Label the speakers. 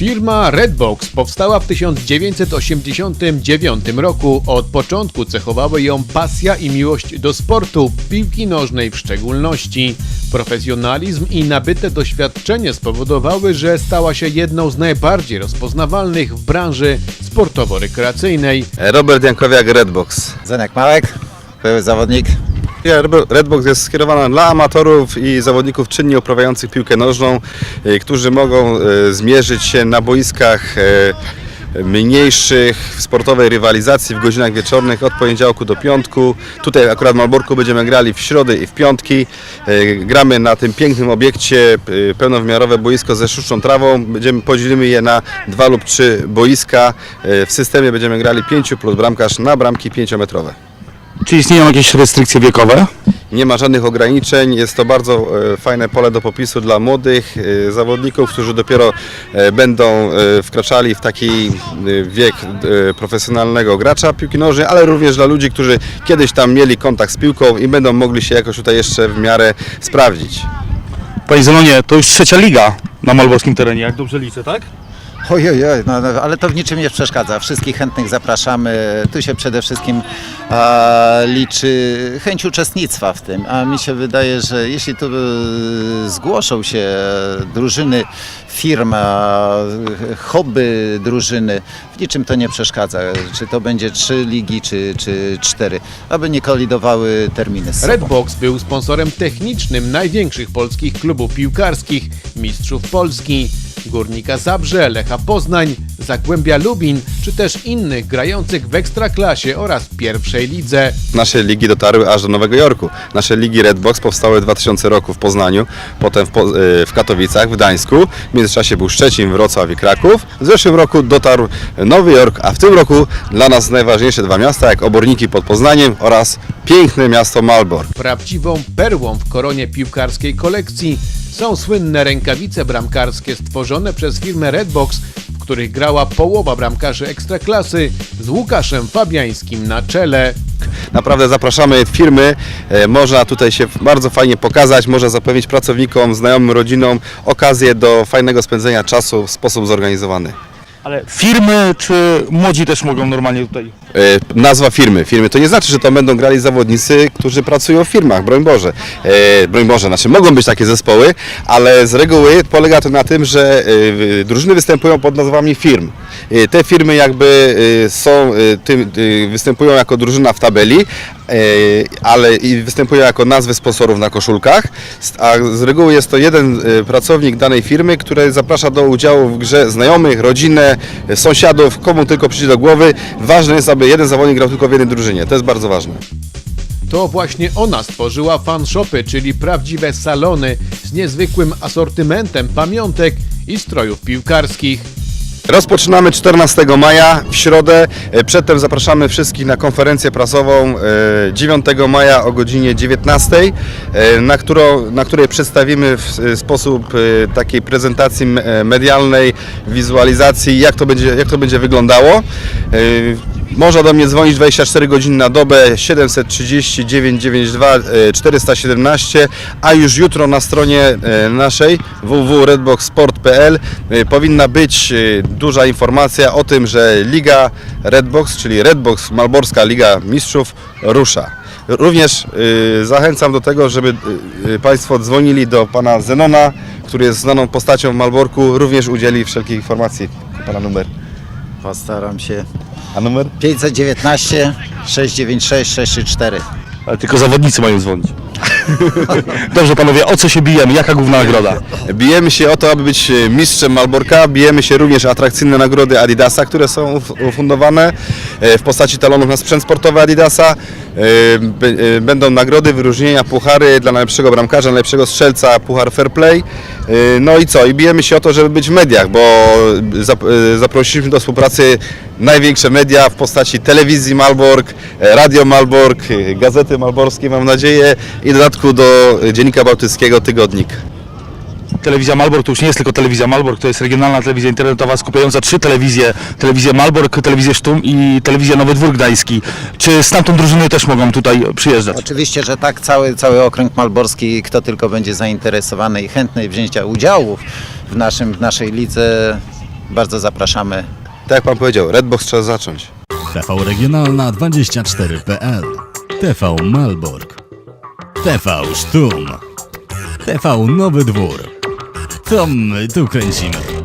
Speaker 1: Firma Redbox powstała w 1989 roku. Od początku cechowały ją pasja i miłość do sportu, piłki nożnej w szczególności. Profesjonalizm i nabyte doświadczenie spowodowały, że stała się jedną z najbardziej rozpoznawalnych w branży sportowo-rekreacyjnej.
Speaker 2: Robert Jankowiak, Redbox.
Speaker 3: Zenek Małek, były zawodnik.
Speaker 2: Redbox jest skierowana dla amatorów i zawodników czynnie uprawiających piłkę nożną, e, którzy mogą e, zmierzyć się na boiskach e, mniejszych w sportowej rywalizacji w godzinach wieczornych od poniedziałku do piątku. Tutaj akurat w Malborku będziemy grali w środę i w piątki. Gramy na tym pięknym obiekcie, pełnowymiarowe boisko ze sztuczną trawą. Będziemy, podzielimy je na dwa lub trzy boiska. W systemie będziemy grali 5 plus bramkarz na bramki 5-metrowe.
Speaker 4: Czy istnieją jakieś restrykcje wiekowe?
Speaker 2: Nie ma żadnych ograniczeń, jest to bardzo e, fajne pole do popisu dla młodych e, zawodników, którzy dopiero e, będą wkraczali w taki wiek profesjonalnego gracza piłki nożnej, ale również dla ludzi, którzy kiedyś tam mieli kontakt z piłką i będą mogli się jakoś tutaj jeszcze w miarę sprawdzić.
Speaker 4: Panie Zenonie, to już trzecia liga na malborskim terenie, jak dobrze liczę, tak?
Speaker 3: Oj, oj, no, no, ale to w niczym nie przeszkadza. Wszystkich chętnych zapraszamy. Tu się przede wszystkim a, liczy chęć uczestnictwa w tym. A mi się wydaje, że jeśli tu e, zgłoszą się drużyny, firma, hobby drużyny, w niczym to nie przeszkadza. Czy to będzie trzy ligi, czy, czy cztery, aby nie kolidowały terminy.
Speaker 1: Redbox był sponsorem technicznym największych polskich klubów piłkarskich, Mistrzów Polski, Górnika Zabrze, Lecha Poznań, Zagłębia Lubin, czy też innych grających w Ekstraklasie oraz pierwszej lidze.
Speaker 2: Nasze ligi dotarły aż do Nowego Jorku. Nasze ligi Redbox powstały w 2000 roku w Poznaniu, potem w, Po- e, w Katowicach, w Gdańsku. W międzyczasie był Szczecin, Wrocław i Kraków. W zeszłym roku dotarł Nowy Jork, a w tym roku dla nas najważniejsze dwa miasta, jak Oborniki pod Poznaniem oraz piękne miasto Malbork.
Speaker 1: Prawdziwą perłą w koronie piłkarskiej kolekcji są słynne rękawice bramkarskie stworzone przez firmę Redbox, których grała połowa bramkarzy Ekstraklasy z Łukaszem Fabiańskim na czele.
Speaker 2: Naprawdę zapraszamy firmy, e, można tutaj się bardzo fajnie pokazać, można zapewnić pracownikom, znajomym, rodzinom okazję do fajnego spędzenia czasu w sposób zorganizowany.
Speaker 4: Ale firmy czy młodzi też mogą normalnie tutaj?
Speaker 2: E, nazwa firmy. Firmy to nie znaczy, że to będą grali zawodnicy, którzy pracują w firmach, broń Boże. E, broń Boże, znaczy mogą być takie zespoły, ale z reguły polega to na tym, że e, drużyny występują pod nazwami firm. E, te firmy jakby e, są, e, tym, występują jako drużyna w tabeli, ale i występują jako nazwy sponsorów na koszulkach, a z reguły jest to jeden pracownik danej firmy, który zaprasza do udziału w grze znajomych, rodzinę, sąsiadów, komu tylko przyjdzie do głowy. Ważne jest, aby jeden zawodnik grał tylko w jednej drużynie. To jest bardzo ważne.
Speaker 1: To właśnie ona stworzyła fanshopy, czyli prawdziwe salony z niezwykłym asortymentem pamiątek i strojów piłkarskich.
Speaker 2: Rozpoczynamy 14 maja w środę. E, Przedtem zapraszamy wszystkich na konferencję prasową e, 9 maja o godzinie 19, e, na, którą, na której przedstawimy w e, sposób e, takiej prezentacji e, medialnej, wizualizacji, jak to będzie, jak to będzie wyglądało. Można do mnie dzwonić 24 godziny na dobę 730 992 e, 417, a już jutro na stronie e, naszej www.redboxsport.pl e, powinna być e, duża informacja o tym, że Liga Redbox, czyli Redbox Malborska Liga Mistrzów rusza. Również zachęcam do tego, żeby Państwo dzwonili do pana Zenona, który jest znaną postacią w Malborku, również udzieli wszelkich informacji. Pana numer.
Speaker 3: Postaram się.
Speaker 2: A numer?
Speaker 3: 519 696 634.
Speaker 4: Ale tylko zawodnicy mają dzwonić. Dobrze panowie, o co się bijemy? Jaka główna nagroda?
Speaker 2: Bijemy się o to, aby być e, mistrzem Malborka. Bijemy się również o atrakcyjne nagrody Adidasa, które są uf- ufundowane e, w postaci talonów na sprzęt sportowy Adidasa. E, Będą nagrody, wyróżnienia, puchary dla najlepszego bramkarza, najlepszego strzelca, puchar Fair Play. No i co? I bijemy się o to, żeby być w mediach, bo zap- zaprosiliśmy do współpracy największe media w postaci telewizji Malbork, Radio Malbork, Gazety Malborskie mam nadzieję i w dodatku do Dziennika Bałtyckiego Tygodnik.
Speaker 4: Telewizja Malbork to już nie jest tylko telewizja Malbork, to jest regionalna telewizja internetowa skupiająca trzy telewizje. Telewizję Malbork, telewizję Sztum i telewizję Nowy Dwór Gdański. Czy stamtąd drużyny też mogą tutaj przyjeżdżać?
Speaker 3: Oczywiście, że tak, cały, cały okręg malborski, kto tylko będzie zainteresowany i chętny wzięcia udziału w, naszym, w naszej lidze, Bardzo zapraszamy.
Speaker 2: Tak jak Pan powiedział, Redbox trzeba zacząć.
Speaker 5: TV Regionalna 24.pl TV Malbork. TV Sztum. TV Nowy Dwór. To my tu kręcimy